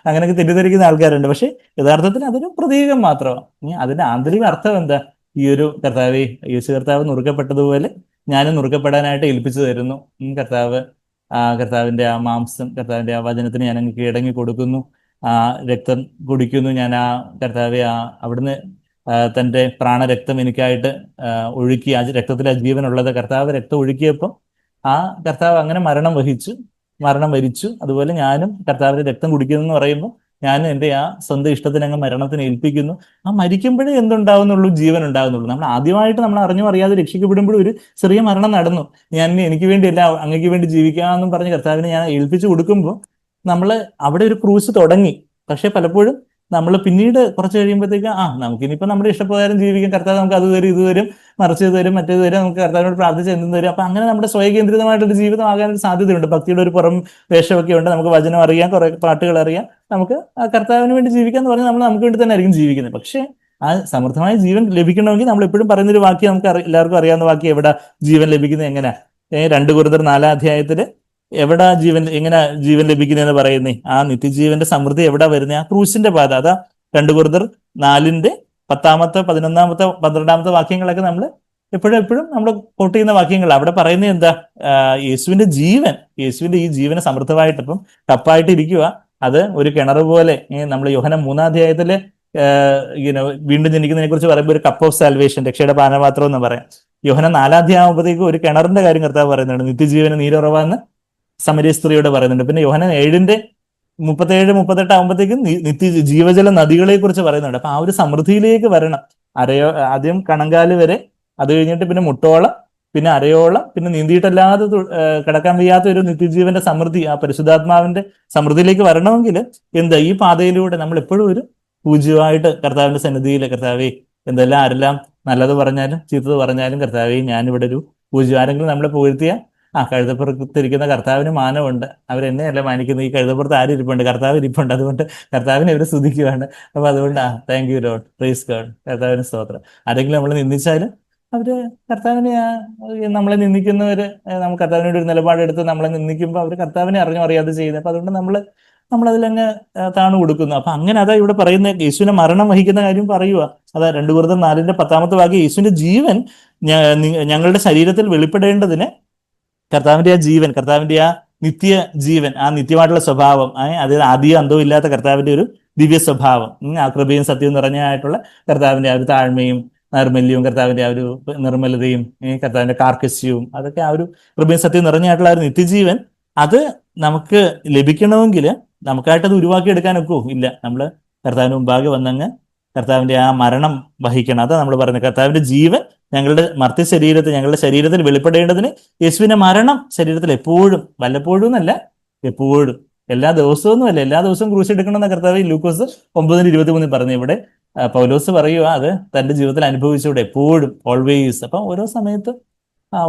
[SPEAKER 1] അങ്ങനെയൊക്കെ തെറ്റിദ്ധരിക്കുന്ന ആൾക്കാരുണ്ട് പക്ഷെ യഥാർത്ഥത്തിൽ അതൊരു പ്രതീകം മാത്രമാണ് ഇനി അതിന്റെ ആന്തരിക അർത്ഥം എന്താ ഈ ഒരു കർത്താവ് യേശു കർത്താവ് നുറുക്കപ്പെട്ടതുപോലെ ഞാനും നുറുക്കപ്പെടാനായിട്ട് ഏൽപ്പിച്ചു തരുന്നു കർത്താവ് ആ കർത്താവിൻ്റെ ആ മാംസം കർത്താവിൻ്റെ ആ വചനത്തിന് ഞാൻ അങ്ങ് കീടങ്ങി കൊടുക്കുന്നു ആ രക്തം കുടിക്കുന്നു ഞാൻ ആ കർത്താവെ ആ അവിടുന്ന് തൻ്റെ പ്രാണരക്തം എനിക്കായിട്ട് ഒഴുക്കി ആ രക്തത്തിൽ ആ ജീവനുള്ളത് കർത്താവ് രക്തം ഒഴുക്കിയപ്പോൾ ആ കർത്താവ് അങ്ങനെ മരണം വഹിച്ചു മരണം വരിച്ചു അതുപോലെ ഞാനും കർത്താവിൻ്റെ രക്തം കുടിക്കുന്നു എന്ന് പറയുമ്പോൾ ഞാൻ എൻ്റെ ആ സ്വന്തം ഇഷ്ടത്തിന് അങ്ങ് മരണത്തിന് ഏൽപ്പിക്കുന്നു ആ മരിക്കുമ്പോഴേ എന്തുണ്ടാവുന്നുള്ളൂ ജീവൻ ഉണ്ടാകുന്നുള്ളൂ നമ്മൾ ആദ്യമായിട്ട് നമ്മൾ അറിഞ്ഞു അറിയാതെ രക്ഷിക്കപ്പെടുമ്പോഴും ഒരു ചെറിയ മരണം നടന്നു ഞാൻ എനിക്ക് വേണ്ടി അല്ല അങ്ങക്ക് വേണ്ടി ജീവിക്കാമെന്നും പറഞ്ഞ കർത്താവിനെ ഞാൻ ഏൽപ്പിച്ചു കൊടുക്കുമ്പോൾ നമ്മൾ അവിടെ ഒരു ക്രൂസ് തുടങ്ങി പക്ഷെ പലപ്പോഴും നമ്മൾ പിന്നീട് കുറച്ച് കഴിയുമ്പോഴത്തേക്ക് ആ നമുക്കിനിപ്പോ നമ്മുടെ ഇഷ്ടപ്രകാരം ജീവിക്കാൻ കർത്താവ് നമുക്ക് അത് തരും ഇത് തരും മറിച്ച് തരും മറ്റേത് തരും നമുക്ക് കർത്താവിനോട് പ്രാർത്ഥിച്ച് എന്തും തരും അപ്പൊ അങ്ങനെ നമ്മുടെ സ്വയകേന്ദ്രിതമായിട്ടൊരു ജീവിതം ഒരു സാധ്യതയുണ്ട് ഭക്തിയുടെ ഒരു പുറം വേഷമൊക്കെ ഉണ്ട് നമുക്ക് വചനം അറിയാം കുറെ പാട്ടുകൾ അറിയാം നമുക്ക് കർത്താവിന് വേണ്ടി ജീവിക്കാന്ന് എന്ന് പറഞ്ഞാൽ നമ്മൾ നമുക്ക് വേണ്ടി തന്നെ ആയിരിക്കും ജീവിക്കുന്നത് പക്ഷേ ആ സമൃദ്ധമായ ജീവൻ ലഭിക്കണമെങ്കിൽ നമ്മൾ എപ്പോഴും പറയുന്നൊരു വാക്യം നമുക്ക് എല്ലാവർക്കും അറിയാവുന്ന വാക്യം എവിടെ ജീവൻ ലഭിക്കുന്നത് എങ്ങനെ രണ്ട് ഗുരുതർ നാലാം അധ്യായത്തില് എവിടെ ജീവൻ എങ്ങനെ ജീവൻ ലഭിക്കുന്നതെന്ന് പറയുന്നേ ആ നിത്യജീവന്റെ സമൃദ്ധി എവിടെ വരുന്നത് ആ ക്രൂശിന്റെ പാത അതാ രണ്ട് ഗുരുതർ നാലിന്റെ പത്താമത്തെ പതിനൊന്നാമത്തെ പന്ത്രണ്ടാമത്തെ വാക്യങ്ങളൊക്കെ നമ്മൾ എപ്പോഴും എപ്പോഴും നമ്മൾ കോട്ട് ചെയ്യുന്ന വാക്യങ്ങൾ അവിടെ പറയുന്നത് എന്താ യേശുവിന്റെ ജീവൻ യേശുവിന്റെ ഈ ജീവനെ സമൃദ്ധമായിട്ട് ഇപ്പം കപ്പായിട്ട് ഇരിക്കുക അത് ഒരു കിണർ പോലെ നമ്മൾ യോഹന മൂന്നാധ്യായത്തില് ഇങ്ങനെ വീണ്ടും ജനിക്കുന്നതിനെ കുറിച്ച് പറയുമ്പോൾ ഒരു കപ്പ് ഓഫ് സാൽവേഷൻ രക്ഷയുടെ പാനപാത്രം എന്ന് പറയാം യോഹന നാലാധ്യായമാകുമ്പോഴത്തേക്ക് ഒരു കിണറിന്റെ കാര്യം കർത്താവ് പറയുന്നുണ്ട് നിത്യജീവന നീരുറവാന്ന് സമരീസ്ത്രീയോട് പറയുന്നുണ്ട് പിന്നെ യോഹന ഏഴിന്റെ മുപ്പത്തേഴ് മുപ്പത്തെട്ട് ആകുമ്പോഴത്തേക്കും നിത്യ ജീവജല നദികളെ കുറിച്ച് പറയുന്നുണ്ട് അപ്പൊ ആ ഒരു സമൃദ്ധിയിലേക്ക് വരണം അരയോ ആദ്യം കണങ്കാല് വരെ അത് കഴിഞ്ഞിട്ട് പിന്നെ മുട്ടോളം പിന്നെ അരയോളം പിന്നെ നീന്തിയിട്ടല്ലാതെ കിടക്കാൻ വയ്യാത്ത ഒരു നിത്യജീവന്റെ സമൃദ്ധി ആ പരിശുദ്ധാത്മാവിന്റെ സമൃദ്ധിയിലേക്ക് വരണമെങ്കിൽ എന്താ ഈ പാതയിലൂടെ നമ്മൾ എപ്പോഴും ഒരു പൂജ്യമായിട്ട് കർത്താവിന്റെ സന്നിധിയിൽ കർത്താവേ എന്തെല്ലാം ആരെല്ലാം നല്ലത് പറഞ്ഞാലും ചീത്തത് പറഞ്ഞാലും കർത്താവേ ഞാനിവിടെ ഒരു പൂജ്യം ആരെങ്കിലും നമ്മളെ പൂഴ്ത്തിയാൽ ആ കഴുതപ്പുറത്തിരിക്കുന്ന കർത്താവിന് മാനമുണ്ട് അവരെന്നെ അല്ല മാനിക്കുന്നത് ഈ കഴുതപ്പുറത്ത് ആരും ഇരിപ്പുണ്ട് കർത്താവ് ഇരിപ്പുണ്ട് അതുകൊണ്ട് കർത്താവിനെ ഇവർ സ്തുതിക്കുകയാണ് അപ്പൊ അതുകൊണ്ട് ആ thank you Lord praise God കർത്താവിന് സ്തോത്രം ആരെങ്കിലും നമ്മൾ നിന്ദിച്ചാലും അവര് കർത്താവിനെ നമ്മളെ നിന്ദിക്കുന്നവര് നമ്മൾ കർത്താവിനോട് ഒരു നിലപാടെടുത്ത് നമ്മളെ നിന്ദിക്കുമ്പോൾ അവർ കർത്താവിനെ അറിഞ്ഞോ അറിയാതെ ചെയ്യുന്നത് അപ്പൊ അതുകൊണ്ട് നമ്മൾ നമ്മളതിലങ്ങ് താണു കൊടുക്കുന്നു അപ്പൊ അങ്ങനെ അതാ ഇവിടെ പറയുന്ന യേശുവിനെ മരണം വഹിക്കുന്ന കാര്യം പറയുക അതാ രണ്ടു വെറുതെ നാലിന്റെ പത്താമത്തെ ഭാഗ്യം യേശുവിന്റെ ജീവൻ ഞങ്ങളുടെ ശരീരത്തിൽ വെളിപ്പെടേണ്ടതിന് കർത്താവിന്റെ ആ ജീവൻ കർത്താവിന്റെ ആ നിത്യ ജീവൻ ആ നിത്യമായിട്ടുള്ള സ്വഭാവം അതായത് ആദ്യ അന്തവും ഇല്ലാത്ത കർത്താവിന്റെ ഒരു ദിവ്യ സ്വഭാവം ആ കൃപയും സത്യവും നിറഞ്ഞതായിട്ടുള്ള കർത്താവിന്റെ ആ ഒരു താഴ്മയും നർമ്മല്യവും കർത്താവിന്റെ ആ ഒരു നിർമ്മലതയും കർത്താവിന്റെ കാർക്കശ്യവും അതൊക്കെ ആ ഒരു കൃപയും സത്യവും നിറഞ്ഞായിട്ടുള്ള ഒരു നിത്യജീവൻ അത് നമുക്ക് ലഭിക്കണമെങ്കിൽ നമുക്കായിട്ടത് ഉരുവാക്കിയെടുക്കാനൊക്കെ ഇല്ല നമ്മൾ കർത്താവിന് മുമ്പാകെ വന്നങ്ങ് കർത്താവിന്റെ ആ മരണം വഹിക്കണം അതാ നമ്മൾ പറയുന്നത് കർത്താവിന്റെ ജീവൻ ഞങ്ങളുടെ മർത്യ ശരീരത്തിൽ ഞങ്ങളുടെ ശരീരത്തിൽ വെളിപ്പെടേണ്ടതിന് യേശുവിന്റെ മരണം ശരീരത്തിൽ എപ്പോഴും വല്ലപ്പോഴും എന്നല്ല എപ്പോഴും എല്ലാ ദിവസവും അല്ല എല്ലാ ദിവസവും എന്ന കർത്താവ് ലൂക്കോസ് ഒമ്പതിന് ഇരുപത്തി മൂന്നിൽ പറഞ്ഞു ഇവിടെ പൗലോസ് പറയുക അത് തന്റെ ജീവിതത്തിൽ അനുഭവിച്ചൂടെ എപ്പോഴും ഓൾവേസ് അപ്പം ഓരോ സമയത്തും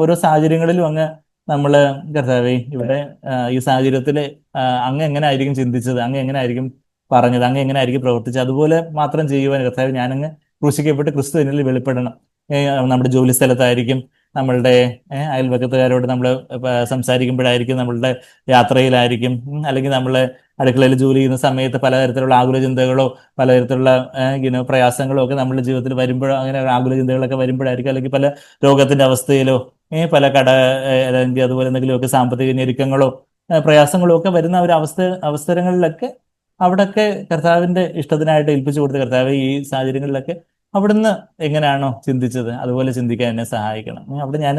[SPEAKER 1] ഓരോ സാഹചര്യങ്ങളിലും അങ്ങ് നമ്മൾ കർത്താവേ ഇവിടെ ഈ സാഹചര്യത്തിൽ അങ്ങ് എങ്ങനെ ആയിരിക്കും ചിന്തിച്ചത് അങ്ങ് എങ്ങനെ ആയിരിക്കും പറഞ്ഞത് അങ്ങ് എങ്ങനെ ആയിരിക്കും പ്രവർത്തിച്ചത് അതുപോലെ മാത്രം ചെയ്യുവാൻ കർത്താവ് ഞാനങ്ങ് ക്രൂശിക്കപ്പെട്ട് ക്രിസ്തു എന്നിൽ വെളിപ്പെടണം നമ്മുടെ ജോലി സ്ഥലത്തായിരിക്കും നമ്മളുടെ അയൽവക്കത്തുകാരോട് നമ്മൾ സംസാരിക്കുമ്പോഴായിരിക്കും നമ്മളുടെ യാത്രയിലായിരിക്കും അല്ലെങ്കിൽ നമ്മൾ അടുക്കളയിൽ ജോലി ചെയ്യുന്ന സമയത്ത് പലതരത്തിലുള്ള ആകുല ചിന്തകളോ പലതരത്തിലുള്ള ഇങ്ങനെ പ്രയാസങ്ങളോ ഒക്കെ നമ്മുടെ ജീവിതത്തിൽ വരുമ്പോഴോ അങ്ങനെ ആകുല ചിന്തകളൊക്കെ വരുമ്പോഴായിരിക്കും അല്ലെങ്കിൽ പല രോഗത്തിന്റെ അവസ്ഥയിലോ പല കട അല്ലെങ്കിൽ അതുപോലെ എന്തെങ്കിലുമൊക്കെ സാമ്പത്തിക ഞെരുക്കങ്ങളോ പ്രയാസങ്ങളോ ഒക്കെ വരുന്ന ഒരു അവസ്ഥ അവസരങ്ങളിലൊക്കെ അവിടെയൊക്കെ കർത്താവിന്റെ ഇഷ്ടത്തിനായിട്ട് ഏൽപ്പിച്ചു കൊടുത്ത കർത്താവ് ഈ സാഹചര്യങ്ങളിലൊക്കെ അവിടുന്ന് എങ്ങനെയാണോ ചിന്തിച്ചത് അതുപോലെ ചിന്തിക്കാൻ എന്നെ സഹായിക്കണം അവിടെ ഞാൻ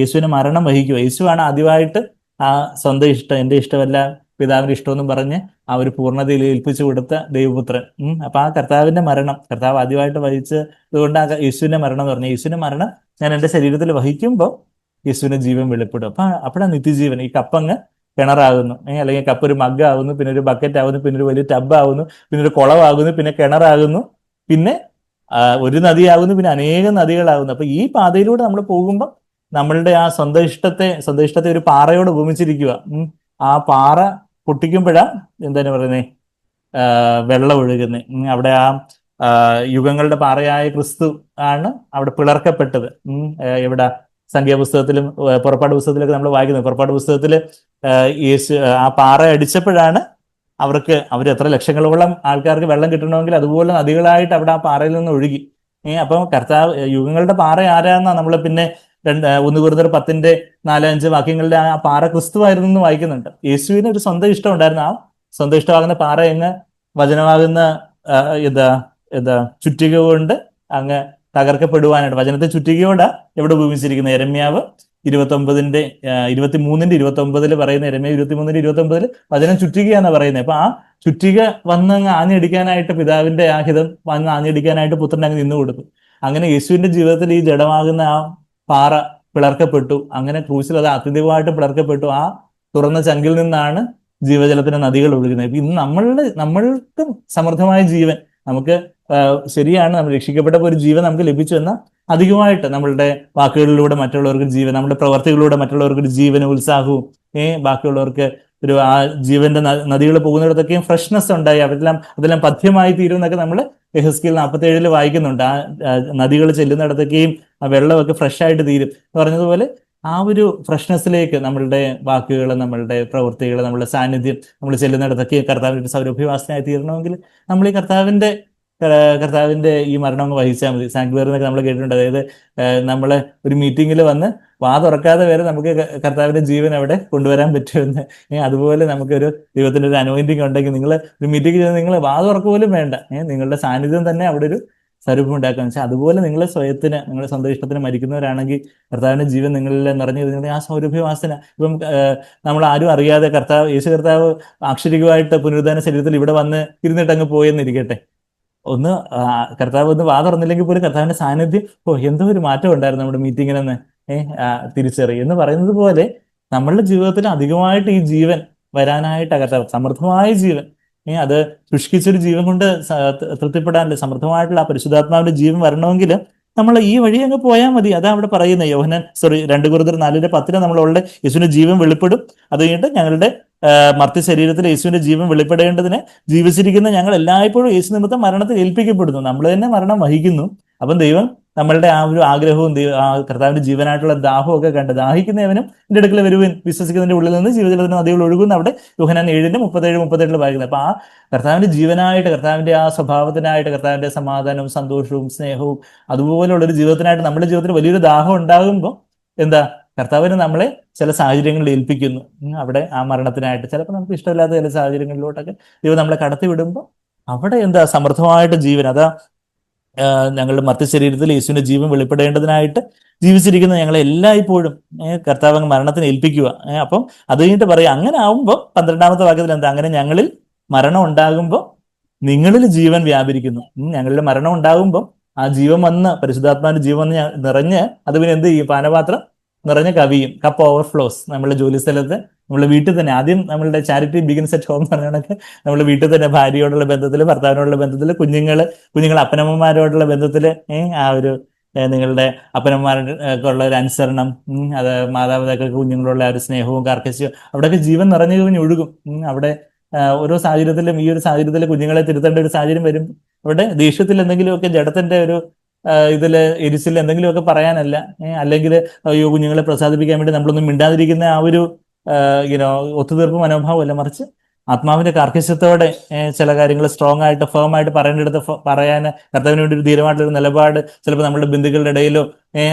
[SPEAKER 1] യേശുവിനെ മരണം വഹിക്കുക യേശുവാണ് ആദ്യമായിട്ട് ആ സ്വന്തം ഇഷ്ടം എൻ്റെ ഇഷ്ടമല്ല പിതാവിന്റെ ഇഷ്ടമെന്നും പറഞ്ഞ് ആ ഒരു പൂർണ്ണതയിൽ ഏൽപ്പിച്ചു കൊടുത്ത ദൈവപുത്രൻ അപ്പൊ ആ കർത്താവിന്റെ മരണം കർത്താവ് ആദ്യമായിട്ട് വഹിച്ചത് കൊണ്ട് ആ യേശുവിന്റെ മരണം എന്ന് പറഞ്ഞു യേശുവിന്റെ മരണം ഞാൻ എൻ്റെ ശരീരത്തിൽ വഹിക്കുമ്പോൾ യേശുവിന്റെ ജീവൻ വെളിപ്പെടും അപ്പൊ അപ്പോഴാണ് നിത്യജീവൻ ഈ കപ്പങ്ങ് കിണറാകുന്നു അല്ലെങ്കിൽ കപ്പ് ഒരു മഗ്ഗാകുന്നു പിന്നെ ഒരു ബക്കറ്റ് ആകുന്നു പിന്നെ ഒരു വലിയ ടബ് ആകുന്നു പിന്നെ ഒരു കുളവാകുന്നു പിന്നെ കിണറാകുന്നു പിന്നെ ഒരു നദിയാകുന്നു പിന്നെ അനേകം നദികളാകുന്നു അപ്പൊ ഈ പാതയിലൂടെ നമ്മൾ പോകുമ്പോൾ നമ്മളുടെ ആ സ്വന്തം ഇഷ്ടത്തെ സ്വന്തം ഇഷ്ടത്തെ ഒരു പാറയോട് ഉപമിച്ചിരിക്കുക ആ പാറ പൊട്ടിക്കുമ്പോഴാ എന്താണ് പറയുന്നത് വെള്ളം ഒഴുകുന്നത് അവിടെ ആ യുഗങ്ങളുടെ പാറയായ ക്രിസ്തു ആണ് അവിടെ പിളർക്കപ്പെട്ടത് എവിടെ സംഖ്യാപുസ്തകത്തിലും പുറപ്പാട് പുസ്തകത്തിലൊക്കെ നമ്മൾ വായിക്കുന്നത് പുറപ്പാട് പുസ്തകത്തിൽ യേശു ആ പാറ അടിച്ചപ്പോഴാണ് അവർക്ക് അവർ എത്ര ലക്ഷങ്ങളോളം ആൾക്കാർക്ക് വെള്ളം കിട്ടണമെങ്കിൽ അതുപോലെ നദികളായിട്ട് അവിടെ ആ പാറയിൽ നിന്ന് ഒഴുകി ഏഹ് അപ്പം കർത്താവ് യുഗങ്ങളുടെ പാറ ആരാന്നാ നമ്മൾ പിന്നെ രണ്ട് ഒന്ന് കുറുതർ പത്തിന്റെ നാലഞ്ച് വാക്യങ്ങളുടെ ആ പാറ ക്രിസ്തുവായിരുന്നു എന്ന് വായിക്കുന്നുണ്ട് യേശുവിന് ഒരു സ്വന്തം ഇഷ്ടം ഉണ്ടായിരുന്നു ആ സ്വന്തം ഇഷ്ടമാകുന്ന പാറ അങ്ങ് വചനമാകുന്ന എന്താ എന്താ ചുറ്റിക കൊണ്ട് അങ്ങ് തകർക്കപ്പെടുവാനായിട്ട് വചനത്തെ ചുറ്റികയോട് എവിടെ ഉപയോഗിച്ചിരിക്കുന്നത് എരമ്യാവ് ഇരുപത്തൊമ്പതിന്റെ ഇരുപത്തി മൂന്നിന്റെ ഇരുപത്തി ഒമ്പതിൽ പറയുന്ന ഇരമേ ഇരുപത്തി മൂന്നിന്റെ ഇരുപത്തി ഒമ്പതിൽ വചനം ചുറ്റികയാണ് പറയുന്നത് അപ്പൊ ആ ചുറ്റിക വന്നങ്ങ് ആഞ്ഞടിക്കാനായിട്ട് പിതാവിന്റെ ആ ഹിതം വന്ന് ആഞ്ഞടിക്കാനായിട്ട് പുത്രൻ അങ്ങ് നിന്നു കൊടുത്തു അങ്ങനെ യേശുവിന്റെ ജീവിതത്തിൽ ഈ ജഡമാകുന്ന ആ പാറ പിളർക്കപ്പെട്ടു അങ്ങനെ ക്രൂശിൽ അത് അത്യധികമായിട്ട് പിളർക്കപ്പെട്ടു ആ തുറന്ന ചങ്കിൽ നിന്നാണ് ജീവജലത്തിന്റെ നദികൾ ഒഴുകുന്നത് ഇന്ന് നമ്മളുടെ നമ്മൾക്കും സമൃദ്ധമായ ജീവൻ നമുക്ക് ശരിയാണ് നമ്മൾ രക്ഷിക്കപ്പെട്ടപ്പോൾ ഒരു ജീവൻ നമുക്ക് ലഭിച്ചു എന്ന അധികമായിട്ട് നമ്മളുടെ വാക്കുകളിലൂടെ മറ്റുള്ളവർക്ക് ജീവൻ നമ്മുടെ പ്രവർത്തികളിലൂടെ മറ്റുള്ളവർക്ക് ഒരു ജീവന ഉത്സാഹവും ഏഹ് ബാക്കിയുള്ളവർക്ക് ഒരു ആ ജീവന്റെ നദികൾ പോകുന്നിടത്തൊക്കെയും ഫ്രഷ്നെസ് ഉണ്ടായി അതെല്ലാം അതെല്ലാം പഥ്യമായി തീരും എന്നൊക്കെ നമ്മൾ എഹസ്കിൽ നാൽപ്പത്തി ഏഴിൽ വായിക്കുന്നുണ്ട് ആ നദികൾ ചെല്ലുന്നിടത്തൊക്കെയും ആ വെള്ളമൊക്കെ ഫ്രഷ് ആയിട്ട് തീരും എന്ന് പറഞ്ഞതുപോലെ ആ ഒരു ഫ്രഷ്നെസ്സിലേക്ക് നമ്മളുടെ വാക്കുകൾ നമ്മളുടെ പ്രവൃത്തികൾ നമ്മളുടെ സാന്നിധ്യം നമ്മൾ ചെല്ലുന്നിടത്തൊക്കെ കർത്താവിന്റെ സൗരഭ്യവാസനയായി തീരണമെങ്കിൽ നമ്മൾ ഈ കർത്താവിന്റെ കർത്താവിന്റെ ഈ മരണം അങ്ങ് വഹിച്ചാൽ മതി സാങ്ക്വേറി എന്നൊക്കെ നമ്മൾ കേട്ടിട്ടുണ്ട് അതായത് നമ്മൾ ഒരു മീറ്റിങ്ങിൽ വന്ന് വാതുറക്കാതെ വരെ നമുക്ക് കർത്താവിന്റെ ജീവൻ അവിടെ കൊണ്ടുവരാൻ പറ്റുമെന്ന് അതുപോലെ നമുക്കൊരു ദൈവത്തിന്റെ ഒരു അനോയിന്റിങ് ഉണ്ടെങ്കിൽ നിങ്ങൾ ഒരു മീറ്റിംഗ് ചെയ്ത് നിങ്ങൾ വാതുറക്ക പോലും വേണ്ട നിങ്ങളുടെ സാന്നിധ്യം തന്നെ അവിടെ ഒരു സ്വരൂപം ഉണ്ടാക്കുക വെച്ചാൽ അതുപോലെ നിങ്ങൾ സ്വയത്തിന് നിങ്ങളെ സ്വന്തം ഇഷ്ടത്തിന് മരിക്കുന്നവരാണെങ്കിൽ കർത്താവിന്റെ ജീവൻ നിങ്ങളിൽ നിറഞ്ഞു കഴിഞ്ഞാൽ ആ സൗരഭ്യവാസന ഇപ്പം നമ്മൾ ആരും അറിയാതെ കർത്താവ് യേശു കർത്താവ് ആക്ഷരികമായിട്ട് പുനരുദ്ധാന ശരീരത്തിൽ ഇവിടെ വന്ന് ഇരുന്നിട്ട് അങ്ങ് പോയെന്നിരിക്കട്ടെ ഒന്ന് കർത്താവ് ഒന്ന് വാ തുറന്നില്ലെങ്കിൽ പോലും കർത്താവിന്റെ സാന്നിധ്യം ഓ എന്തോ ഒരു മാറ്റം ഉണ്ടായിരുന്നു നമ്മുടെ മീറ്റിങ്ങിനെന്ന് ഏഹ് തിരിച്ചറി എന്ന് പറയുന്നത് പോലെ നമ്മളുടെ ജീവിതത്തിൽ അധികമായിട്ട് ഈ ജീവൻ വരാനായിട്ട് കർത്താവ് സമൃദ്ധമായ ജീവൻ ഏഹ് അത് ശുഷ്കിച്ചൊരു ജീവൻ കൊണ്ട് തൃപ്തിപ്പെടാനല്ല സമൃദ്ധമായിട്ടുള്ള ആ പരിശുദ്ധാത്മാവിന്റെ ജീവൻ വരണമെങ്കിൽ നമ്മൾ ഈ വഴി അങ്ങ് പോയാൽ മതി അതാ അവിടെ പറയുന്നത് യോഹനൻ സോറി രണ്ട് ഗുരുതർ നാലിന്റെ പത്തിന് നമ്മളുടെ യേശുവിന്റെ ജീവൻ വെളിപ്പെടും അത് കഴിഞ്ഞിട്ട് ഞങ്ങളുടെ മർത്യ ശരീരത്തിൽ യേശുവിന്റെ ജീവൻ വെളിപ്പെടേണ്ടതിന് ജീവിച്ചിരിക്കുന്ന ഞങ്ങൾ എല്ലായ്പ്പോഴും യേശു നിമിത്തം മരണത്തിൽ ഏൽപ്പിക്കപ്പെടുന്നു നമ്മൾ തന്നെ മരണം വഹിക്കുന്നു അപ്പം ദൈവം നമ്മളുടെ ആ ഒരു ആഗ്രഹവും ആ കർത്താവിന്റെ ജീവനായിട്ടുള്ള ദാഹവും ഒക്കെ കണ്ട് ദാഹിക്കുന്നവനും എന്റെ അടുക്കൽ വരുവൻ വിശ്വസിക്കുന്നതിന്റെ ഉള്ളിൽ നിന്ന് ജീവിതത്തിൽ നദികൾ ഒഴുകുന്ന അവിടെ യുഹനാൻ ഏഴിന്റെ മുപ്പത്തേഴ് മുപ്പത്തെട്ടിൽ വായിക്കുന്നത് അപ്പൊ ആ കർത്താവിന്റെ ജീവനായിട്ട് കർത്താവിന്റെ ആ സ്വഭാവത്തിനായിട്ട് കർത്താവിന്റെ സമാധാനവും സന്തോഷവും സ്നേഹവും അതുപോലുള്ള ഒരു ജീവിതത്തിനായിട്ട് നമ്മുടെ ജീവിതത്തിൽ വലിയൊരു ദാഹം ഉണ്ടാകുമ്പോൾ എന്താ കർത്താവിന് നമ്മളെ ചില സാഹചര്യങ്ങളിൽ ഏൽപ്പിക്കുന്നു അവിടെ ആ മരണത്തിനായിട്ട് ചിലപ്പോൾ നമുക്ക് ഇഷ്ടമില്ലാത്ത ചില സാഹചര്യങ്ങളിലോട്ടൊക്കെ ദൈവം നമ്മളെ കടത്തി വിടുമ്പോൾ അവിടെ എന്താ സമൃദ്ധമായിട്ട് ജീവൻ അതാ ഞങ്ങളുടെ മറ്റു ശരീരത്തിൽ യേശുവിന്റെ ജീവൻ വെളിപ്പെടേണ്ടതിനായിട്ട് ജീവിച്ചിരിക്കുന്ന ഞങ്ങളെ എല്ലായ്പ്പോഴും കർത്താവ് മരണത്തിന് ഏൽപ്പിക്കുക അപ്പം അത് കഴിഞ്ഞിട്ട് പറയുക അങ്ങനെ ആവുമ്പോൾ പന്ത്രണ്ടാമത്തെ വാക്യത്തിൽ എന്താ അങ്ങനെ ഞങ്ങളിൽ മരണം ഉണ്ടാകുമ്പോൾ നിങ്ങളിൽ ജീവൻ വ്യാപരിക്കുന്നു ഞങ്ങളുടെ മരണം ഉണ്ടാകുമ്പോൾ ആ ജീവൻ വന്ന് പരിശുദ്ധാത്മാവിന്റെ ജീവൻ നിറഞ്ഞ് അത് പിന്നെ എന്ത് ചെയ്യും പാനപാത്രം നിറഞ്ഞ കവിയും കപ്പ് ഓവർഫ്ലോസ് നമ്മുടെ ജോലി സ്ഥലത്ത് നമ്മുടെ വീട്ടിൽ തന്നെ ആദ്യം നമ്മളുടെ ചാരിറ്റി ബിഗിൻസ് അറ്റ് ഹോം എന്ന് പറഞ്ഞാൽ നമ്മുടെ വീട്ടിൽ തന്നെ ഭാര്യയോടുള്ള ബന്ധത്തിൽ ഭർത്താവിനോടുള്ള ബന്ധത്തിൽ കുഞ്ഞുങ്ങൾ കുഞ്ഞുങ്ങൾ അപ്പനമ്മമാരോടുള്ള ബന്ധത്തിൽ ആ ഒരു നിങ്ങളുടെ അപ്പനന്മാർക്കുള്ള ഒരു അനുസരണം അത് മാതാപിതാക്കൾക്ക് കുഞ്ഞുങ്ങളുള്ള ഒരു സ്നേഹവും അവിടെ അവിടെയൊക്കെ ജീവൻ നിറഞ്ഞു കഴിഞ്ഞ് ഒഴുകും അവിടെ ഓരോ സാഹചര്യത്തിലും ഈ ഒരു സാഹചര്യത്തിൽ കുഞ്ഞുങ്ങളെ തിരുത്തേണ്ട ഒരു സാഹചര്യം വരും അവിടെ ദേഷ്യത്തിൽ എന്തെങ്കിലുമൊക്കെ ജഡത്തിന്റെ ഒരു ഇതിൽ എരിസിൽ എന്തെങ്കിലുമൊക്കെ പറയാനല്ല അല്ലെങ്കിൽ അയ്യോ കുഞ്ഞുങ്ങളെ പ്രസാദിപ്പിക്കാൻ വേണ്ടി നമ്മളൊന്നും മിണ്ടാതിരിക്കുന്ന ആ ഒരു യുനോ ഒത്തുതീർപ്പ് മനോഭാവമല്ല മറിച്ച് ആത്മാവിന്റെ കാർക്കശ്യത്തോടെ ചില കാര്യങ്ങൾ സ്ട്രോങ് ആയിട്ട് ഫേം ആയിട്ട് പറയേണ്ടടുത്ത് പറയാൻ കർത്താവിന് വേണ്ടി ഒരു ധീരമായിട്ടുള്ള നിലപാട് ചിലപ്പോൾ നമ്മുടെ ബന്ധുക്കളുടെ ഇടയിലോ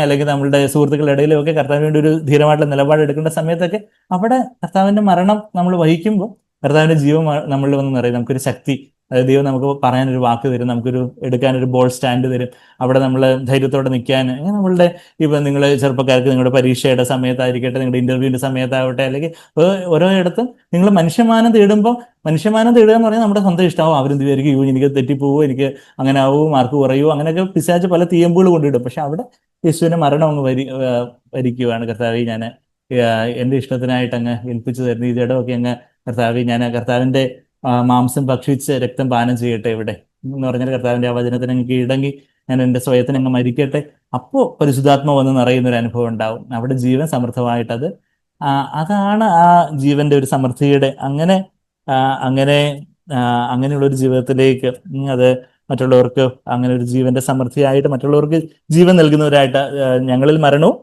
[SPEAKER 1] അല്ലെങ്കിൽ നമ്മുടെ സുഹൃത്തുക്കളുടെ ഇടയിലോ ഒക്കെ കർത്താവിന് വേണ്ടി ഒരു ധീരമായിട്ടുള്ള നിലപാട് എടുക്കേണ്ട സമയത്തൊക്കെ അവിടെ കർത്താവിന്റെ മരണം നമ്മൾ വഹിക്കുമ്പോൾ കർത്താവിന്റെ ജീവൻ നമ്മളിൽ വന്ന് നിറയും നമുക്കൊരു ശക്തി അതായത് ദൈവം നമുക്ക് പറയാനൊരു വാക്ക് തരും നമുക്കൊരു എടുക്കാനൊരു ബോൾ സ്റ്റാൻഡ് തരും അവിടെ നമ്മൾ ധൈര്യത്തോടെ നിൽക്കാൻ നമ്മളുടെ ഇപ്പം നിങ്ങൾ ചെറുപ്പക്കാർക്ക് നിങ്ങളുടെ പരീക്ഷയുടെ സമയത്തായിരിക്കട്ടെ നിങ്ങളുടെ ഇൻ്റർവ്യൂവിൻ്റെ സമയത്താവട്ടെ അല്ലെങ്കിൽ ഓരോ ഇടത്തും നിങ്ങൾ മനുഷ്യമാനം തേടുമ്പോൾ മനുഷ്യമാനം തേടുക എന്ന് പറഞ്ഞാൽ നമ്മുടെ സ്വന്തം ഇഷ്ടമാവും അവരും വിചാരിക്കും അയ്യോ എനിക്ക് തെറ്റിപ്പോവും എനിക്ക് അങ്ങനെ ആവും മാർക്ക് കുറയുമോ അങ്ങനെയൊക്കെ പിശാച്ച് പല തീയമ്പുകൾ കൊണ്ടിടും പക്ഷെ അവിടെ യേശുവിനെ മരണം അങ്ങ് വരി വരിക്കുവാണ് കർത്താവ് ഞാൻ എൻ്റെ ഇഷ്ടത്തിനായിട്ട് അങ്ങ് ഏൽപ്പിച്ചു തരുന്ന ഇതിടമൊക്കെ അങ്ങ് കർത്താവ് ഞാൻ കർത്താവിൻ്റെ മാംസം ഭക്ഷിച്ച് രക്തം പാനം ചെയ്യട്ടെ ഇവിടെ എന്ന് പറഞ്ഞാൽ കർത്താവിന്റെ ആ വചനത്തിന് അങ്ങ് കീഴടങ്ങി ഞാൻ എൻ്റെ സ്വയത്തിന് അങ്ങ് മരിക്കട്ടെ അപ്പോൾ പരിശുദ്ധാത്മ വന്ന് നിറയുന്ന ഒരു അനുഭവം ഉണ്ടാവും അവിടെ ജീവൻ സമൃദ്ധമായിട്ടത് അതാണ് ആ ജീവന്റെ ഒരു സമൃദ്ധിയുടെ അങ്ങനെ അങ്ങനെ അങ്ങനെയുള്ള ഒരു ജീവിതത്തിലേക്ക് അത് മറ്റുള്ളവർക്ക് അങ്ങനെ ഒരു ജീവന്റെ സമൃദ്ധിയായിട്ട് മറ്റുള്ളവർക്ക് ജീവൻ നൽകുന്നവരായിട്ട് ഞങ്ങളിൽ മരണവും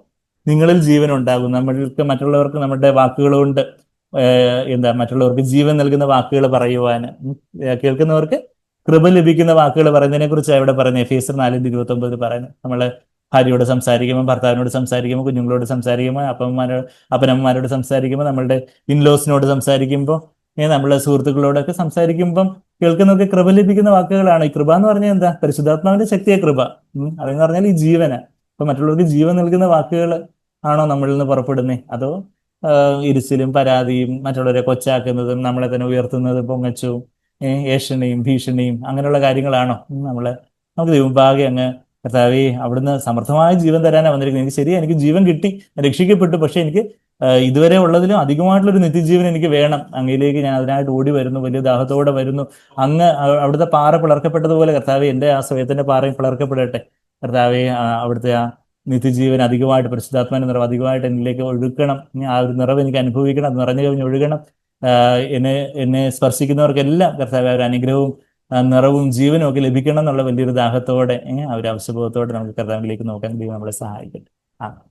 [SPEAKER 1] നിങ്ങളിൽ ജീവൻ ഉണ്ടാകും നമ്മൾക്ക് മറ്റുള്ളവർക്ക് നമ്മുടെ വാക്കുകൾ കൊണ്ട് എന്താ മറ്റുള്ളവർക്ക് ജീവൻ നൽകുന്ന വാക്കുകൾ പറയുവാൻ കേൾക്കുന്നവർക്ക് കൃപ ലഭിക്കുന്ന വാക്കുകൾ പറയുന്നതിനെ കുറിച്ച് ഇവിടെ പറയുന്നത് എഫീസർ നാലിന് ഇരുപത്തി ഒമ്പതിൽ പറയുന്നത് നമ്മൾ ഭാര്യയോട് സംസാരിക്കുമ്പോൾ ഭർത്താവിനോട് സംസാരിക്കുമ്പോൾ കുഞ്ഞുങ്ങളോട് സംസാരിക്കുമ്പോൾ അപ്പന്മാരോ അപ്പനമ്മമാരോട് സംസാരിക്കുമ്പോൾ നമ്മളുടെ ഇൻലോസിനോട് സംസാരിക്കുമ്പോൾ നമ്മളെ സുഹൃത്തുക്കളോടൊക്കെ സംസാരിക്കുമ്പം കേൾക്കുന്നൊക്കെ കൃപ ലഭിക്കുന്ന വാക്കുകളാണ് ഈ കൃപ എന്ന് പറഞ്ഞാൽ എന്താ പരിശുദ്ധാത്മാവിന്റെ ശക്തിയെ കൃപ അതെന്ന് പറഞ്ഞാൽ ഈ ജീവന അപ്പൊ മറ്റുള്ളവർക്ക് ജീവൻ നൽകുന്ന വാക്കുകൾ ആണോ നമ്മളിൽ നിന്ന് പുറപ്പെടുന്നത് അതോ ഇരിച്ചിലും പരാതിയും മറ്റുള്ളവരെ കൊച്ചാക്കുന്നതും നമ്മളെ തന്നെ ഉയർത്തുന്നതും പൊങ്ങച്ചും ഏഷണിയും ഭീഷണിയും അങ്ങനെയുള്ള കാര്യങ്ങളാണോ നമ്മളെ നമുക്ക് ദൈവഭാഗ്യം അങ്ങ് കർത്താവേ അവിടുന്ന് സമർത്ഥമായ ജീവൻ തരാനാണ് വന്നിരിക്കുന്നത് എനിക്ക് ശരി എനിക്ക് ജീവൻ കിട്ടി രക്ഷിക്കപ്പെട്ടു പക്ഷെ എനിക്ക് ഇതുവരെ ഉള്ളതിലും അധികമായിട്ടുള്ളൊരു നിത്യജീവൻ എനിക്ക് വേണം അങ്ങയിലേക്ക് ഞാൻ അതിനായിട്ട് ഓടി വരുന്നു വലിയ ദാഹത്തോടെ വരുന്നു അങ്ങ് അവിടുത്തെ പാറ പിളർക്കപ്പെട്ടതുപോലെ കർത്താവ് എൻ്റെ ആ സ്വയത്തിൻ്റെ പാറയും പിളർക്കപ്പെടട്ടെ കർത്താവ് അവിടുത്തെ ആ നിത്യജീവൻ അധികമായിട്ട് പരിശുദ്ധാത്മാവിന്റെ നിറവ് അധികമായിട്ട് എന്നിലേക്ക് ഒഴുക്കണം ആ ഒരു നിറവ് എനിക്ക് അനുഭവിക്കണം നിറഞ്ഞു കഴിഞ്ഞ് ഒഴുകണം എന്നെ എന്നെ സ്പർശിക്കുന്നവർക്കെല്ലാം കർത്താവ് ഒരു അനുഗ്രഹവും നിറവും ജീവനും ഒക്കെ ലഭിക്കണം എന്നുള്ള വലിയൊരു ദാഹത്തോടെ ആ ഒരു അവശബോധത്തോടെ നമുക്ക് കർത്താവിലേക്ക് നോക്കാൻ ദൈവം നമ്മളെ സഹായിക്കട്ടെ ആ